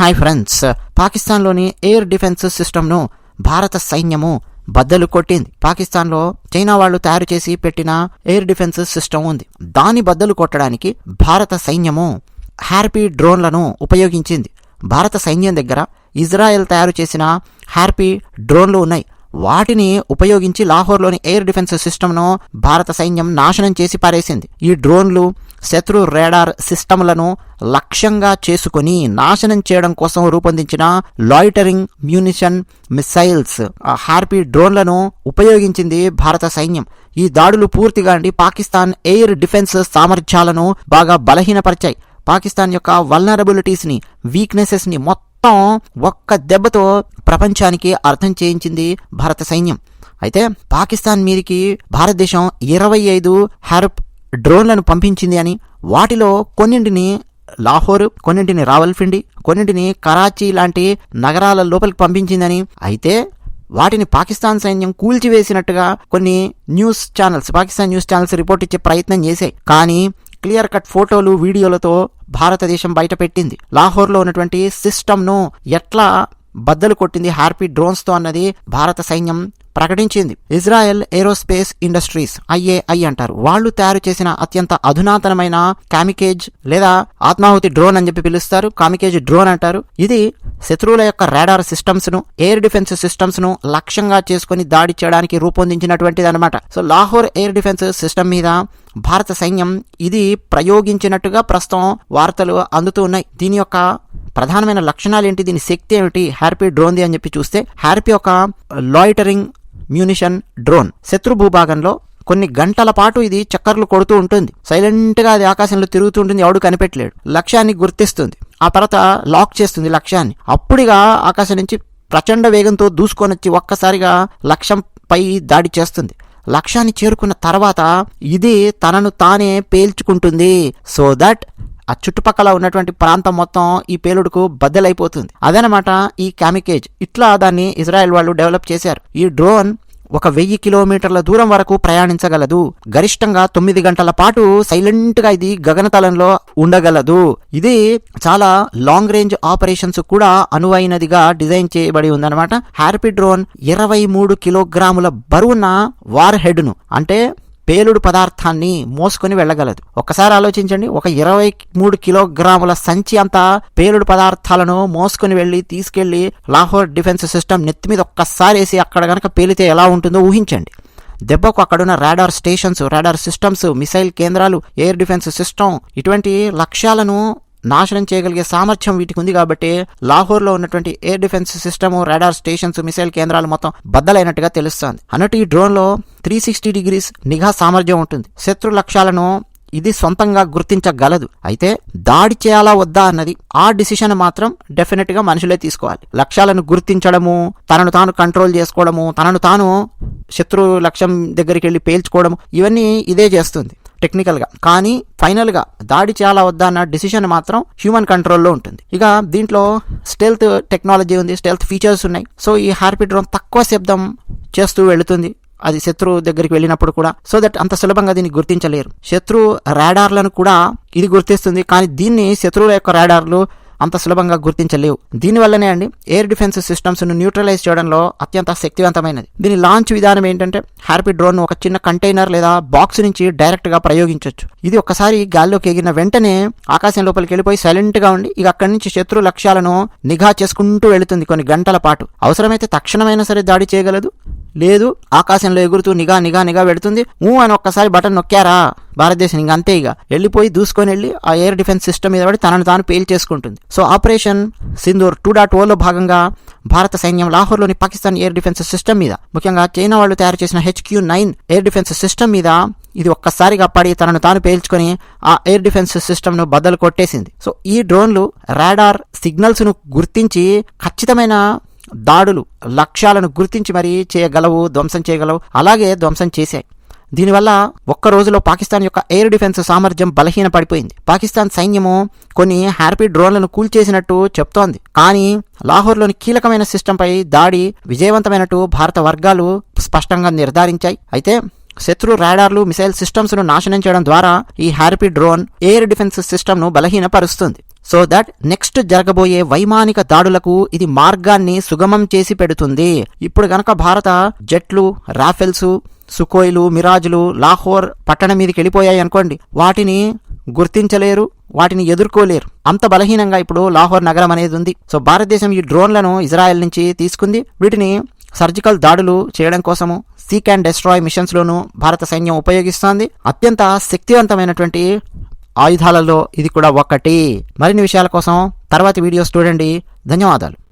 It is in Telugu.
హాయ్ ఫ్రెండ్స్ పాకిస్తాన్లోని ఎయిర్ డిఫెన్స్ సిస్టమ్ను భారత సైన్యము బద్దలు కొట్టింది. పాకిస్తాన్లో చైనా వాళ్ళు తయారు చేసి పెట్టిన ఎయిర్ డిఫెన్స్ సిస్టమ్ ఉంది. దాని బద్దలు కొట్టడానికి భారత సైన్యము హ్యార్పీ డ్రోన్లను ఉపయోగించింది. భారత సైన్యం దగ్గర ఇజ్రాయెల్ తయారు చేసిన హ్యార్పీ డ్రోన్లు ఉన్నాయి. వాటిని ఉపయోగించి లాహోర్లోని ఎయిర్ డిఫెన్స్ సిస్టమ్ను భారత సైన్యం నాశనం చేసి పారేసింది. ఈ డ్రోన్లు శత్రు రేడార్ సిస్టమ్లను లక్ష్యంగా చేసుకుని నాశనం చేయడం కోసం రూపొందించిన లాయిటరింగ్ మ్యూనిషన్ మిసైల్స్ హార్పీ డ్రోన్లను ఉపయోగించింది భారత సైన్యం. ఈ దాడులు పూర్తిగా అండి పాకిస్తాన్ ఎయిర్ డిఫెన్స్ సామర్థ్యాలను బాగా బలహీనపరిచాయి. పాకిస్తాన్ యొక్క వల్నరబిలిటీస్ని వీక్నెసెస్ని మొత్తం ఒక్క దెబ్బతో ప్రపంచానికి అర్థం చేయించింది భారత సైన్యం. అయితే పాకిస్తాన్ మీదికి భారతదేశం ఇరవై ఐదు హెర్ప్ డ్రోన్లను పంపించింది అని వాటిలో కొన్నింటిని లాహోర్ కొన్నింటిని రావల్పిండి కొన్నింటిని కరాచీ లాంటి నగరాల లోపలికి పంపించిందని అయితే వాటిని పాకిస్తాన్ సైన్యం కూల్చివేసినట్టుగా కొన్ని news channels Pakistan news channels report ఇచ్చే ప్రయత్నం చేశాయి. కానీ క్లియర్ కట్ ఫోటోలు వీడియోలతో భారతదేశం బయటపెట్టింది. లాహోర్లో ఉన్నటువంటి సిస్టమ్ను ఎట్లా బద్దలు కొట్టింది హార్పీ డ్రోన్స్తో అన్నది భారత సైన్యం ప్రకటించింది. ఇజ్రాయెల్ ఏరోస్పేస్ ఇండస్ట్రీస్ ఐఏఐ అంటారు. వాళ్ళు తయారు చేసిన అత్యంత అధునాతనమైన కామికేజ్ లేదా ఆత్మాహుతి డ్రోన్ అని చెప్పి పిలుస్తారు. కామికేజ్ డ్రోన్ అంటారు. ఇది శత్రువుల యొక్క రాడార్ సిస్టమ్స్ను ఎయిర్ డిఫెన్స్ సిస్టమ్స్ను లక్ష్యంగా చేసుకుని దాడి చేయడానికి రూపొందించినటువంటిది అనమాట so Lahore air defence system మీద భారత సైన్యం ఇది ప్రయోగించినట్టుగా ప్రస్తుతం వార్తలు అందుతూ ఉన్నాయి. దీని యొక్క ప్రధానమైన లక్షణాలు ఏంటి దీని శక్తి ఏమిటి? హ్యార్పీ డ్రోన్ది అని చెప్పి చూస్తే హ్యార్పీ ఒక లాయిటరింగ్ మ్యూనిషన్ డ్రోన్ శత్రు భూభాగంలో కొన్ని గంటల పాటు ఇది చక్కర్లు కొడుతూ ఉంటుంది. సైలెంట్గా అది ఆకాశంలో తిరుగుతూ ఉంటుంది. ఎవడు కనిపెట్టలేడు. లక్ష్యాన్ని గుర్తిస్తుంది. ఆ తర్వాత లాక్ చేస్తుంది లక్ష్యాన్ని. అప్పుడిగా ఆకాశం నుంచి ప్రచండ వేగంతో దూసుకొని వచ్చి ఒక్కసారిగా లక్ష్యంపై దాడి చేస్తుంది. లక్ష్యాన్ని చేరుకున్న తర్వాత ఇది తనను తానే పేల్చుకుంటుంది. సో దట్ ఆ చుట్టుపక్కల ఉన్నటువంటి ప్రాంతం మొత్తం ఈ పేలుడుకు బద్దలైపోతుంది. అదనమాట ఈ కామికేజ్. ఇట్లా దాన్ని ఇజ్రాయెల్ వాళ్ళు డెవలప్ చేశారు. ఈ డ్రోన్ ఒక వెయ్యి కిలోమీటర్ల దూరం వరకు ప్రయాణించగలదు. గరిష్టంగా తొమ్మిది గంటల పాటు సైలెంట్గా ఇది గగనతలంలో ఉండగలదు. ఇది చాలా లాంగ్ రేంజ్ ఆపరేషన్స్ కూడా అనువైనదిగా డిజైన్ చేయబడి ఉందన్నమాట. హ్యార్పీ డ్రోన్ ఇరవై మూడు కిలోగ్రాముల బరువున్న వార్ హెడ్ను అంటే పేలుడు పదార్థాన్ని మోసుకొని వెళ్ళగలదు. ఒకసారి ఆలోచించండి ఒక ఇరవై మూడు కిలోగ్రాముల సంచి అంతా పేలుడు పదార్థాలను మోసుకొని వెళ్ళి తీసుకెళ్ళి లాహోర్ డిఫెన్స్ సిస్టమ్ నెత్తి మీద ఒక్కసారి వేసి అక్కడ గనక పేలితే ఎలా ఉంటుందో ఊహించండి. దెబ్బకు అక్కడున్న radar stations radar systems missile కేంద్రాలు ఎయిర్ డిఫెన్స్ సిస్టమ్ ఇటువంటి లక్ష్యాలను నాశనం చేయగలిగే సామర్థ్యం వీటికి ఉంది కాబట్టి లాహోర్లో ఉన్నటువంటి air defence system radar stations missile కేంద్రాలు మొత్తం బద్దలైనట్టుగా తెలుస్తోంది. అన్నట్టు ఈ డ్రోన్లో త్రీ సిక్స్టీ డిగ్రీస్ నిఘా సామర్థ్యం ఉంటుంది. శత్రు లక్ష్యాలను ఇది సొంతంగా గుర్తించగలదు. అయితే దాడి చేయాలా వద్దా అన్నది ఆ డిసిషన్ మాత్రం డెఫినెట్గా మనుషులే తీసుకోవాలి. లక్ష్యాలను గుర్తించడము తనను తాను కంట్రోల్ చేసుకోవడము తనను తాను శత్రు లక్ష్యం దగ్గరికి వెళ్ళి పేల్చుకోవడము ఇవన్నీ ఇదే చేస్తుంది. టెక్నికల్గా కానీ ఫైనల్గా దాడి చేయాలా వద్దా అన్న డిసిషన్ మాత్రం హ్యూమన్ కంట్రోల్లో ఉంటుంది. ఇక దీంట్లో స్టెల్త్ టెక్నాలజీ ఉంది స్టెల్త్ ఫీచర్స్ ఉన్నాయి. సో ఈ హార్పీ డ్రోన్ తక్కువ శబ్దం చేస్తూ వెళుతుంది. అది శత్రు దగ్గరికి వెళ్ళినప్పుడు కూడా. సో దట్ అంత సులభంగా దీన్ని గుర్తించలేరు. శత్రు రాడార్లను కూడా ఇది గుర్తిస్తుంది. కానీ దీన్ని శత్రువుల యొక్క రాడార్లు అంత సులభంగా గుర్తించలేవు. దీనివల్లనే అండి ఎయిర్ డిఫెన్స్ సిస్టమ్స్ను న్యూట్రలైజ్ చేయడంలో అత్యంత శక్తివంతమైనది. దీని లాంచ్ విధానం ఏంటంటే హ్యాపీ డ్రోన్ ఒక చిన్న కంటైనర్ లేదా బాక్స్ నుంచి డైరెక్ట్గా ప్రయోగించవచ్చు ఇది ఒకసారి గాల్లోకి ఎగిరిన వెంటనే ఆకాశం లోపలికి వెళ్ళిపోయి సైలెంట్గా ఉండి ఇక అక్కడి నుంచి శత్రు లక్ష్యాలను నిఘా చేసుకుంటూ వెళుతుంది కొన్ని గంటల పాటు. అవసరమైతే తక్షణమైనా సరే దాడి చేయగలదు. లేదు ఆకాశంలో ఎగురుతూ నిఘా నిఘా నిఘా పెడుతుంది. ఊ అని ఒక్కసారి బటన్ నొక్కారా? భారతదేశం ఇంక అంతే ఇక. వెళ్ళిపోయి దూసుకొని వెళ్ళి ఆ ఎయిర్ డిఫెన్స్ సిస్టమ్ మీద పడి తనను తాను పేల్ చేసుకుంటుంది. So operation Sindoor two dot Ola భాగంగా భారత సైన్యం లాహోర్లోని పాకిస్తాన్ ఎయిర్ డిఫెన్స్ సిస్టమ్ మీద ముఖ్యంగా చైనా వాళ్ళు తయారు చేసిన HQ nine air defence system మీద ఇది ఒక్కసారిగా పడి తనను తాను పేల్చుకొని ఆ ఎయిర్ డిఫెన్స్ సిస్టమ్ను బద్దలు కొట్టేసింది. సో ఈ డ్రోన్లు రాడార్ సిగ్నల్స్ను గుర్తించి ఖచ్చితమైన దాడులు లక్ష్యాలను గుర్తించి మరీ చేయగలవు ధ్వంసం చేయగలవు అలాగే ధ్వంసం చేశాయి. దీనివల్ల ఒక్క రోజులో పాకిస్తాన్ యొక్క ఎయిర్ డిఫెన్స్ సామర్థ్యం బలహీన పడిపోయింది పాకిస్తాన్ సైన్యము కొన్ని హ్యాపీ డ్రోన్లను కూల్చేసినట్టు చెప్తోంది. కానీ లాహోర్లోని కీలకమైన సిస్టంపై దాడి విజయవంతమైనట్టు భారత వర్గాలు స్పష్టంగా నిర్ధారించాయి. అయితే శత్రు రాడార్లు మిసైల్ సిస్టమ్స్ను నాశనం చేయడం ద్వారా ఈ హ్యారిపీ డ్రోన్ ఎయిర్ డిఫెన్స్ సిస్టమ్ను బలహీనపరుస్తుంది. సో దట్ నెక్స్ట్ జరగబోయే వైమానిక దాడులకు ఇది మార్గాన్ని సుగమం చేసి పెడుతుంది. ఇప్పుడు గనక భారత జెట్లు రాఫెల్స్ సుకోయిలు మిరాజులు లాహోర్ పట్టణం మీదకి వెళ్ళిపోయాయి అనుకోండి వాటిని గుర్తించలేరు వాటిని ఎదుర్కోలేరు. అంత బలహీనంగా ఇప్పుడు లాహోర్ నగరం అనేది ఉంది. సో భారతదేశం ఈ డ్రోన్లను ఇజ్రాయెల్ నుంచి తీసుకుంది. వీటిని సర్జికల్ దాడులు చేయడం కోసము సీక్ అండ్ డెస్ట్రాయ్ మిషన్స్ భారత సైన్యం ఉపయోగిస్తోంది. అత్యంత శక్తివంతమైనటువంటి ఆయుధాలలో ఇది కూడా ఒకటి మరిన్ని విషయాల కోసం తర్వాతి వీడియోస్ చూడండి. ధన్యవాదాలు.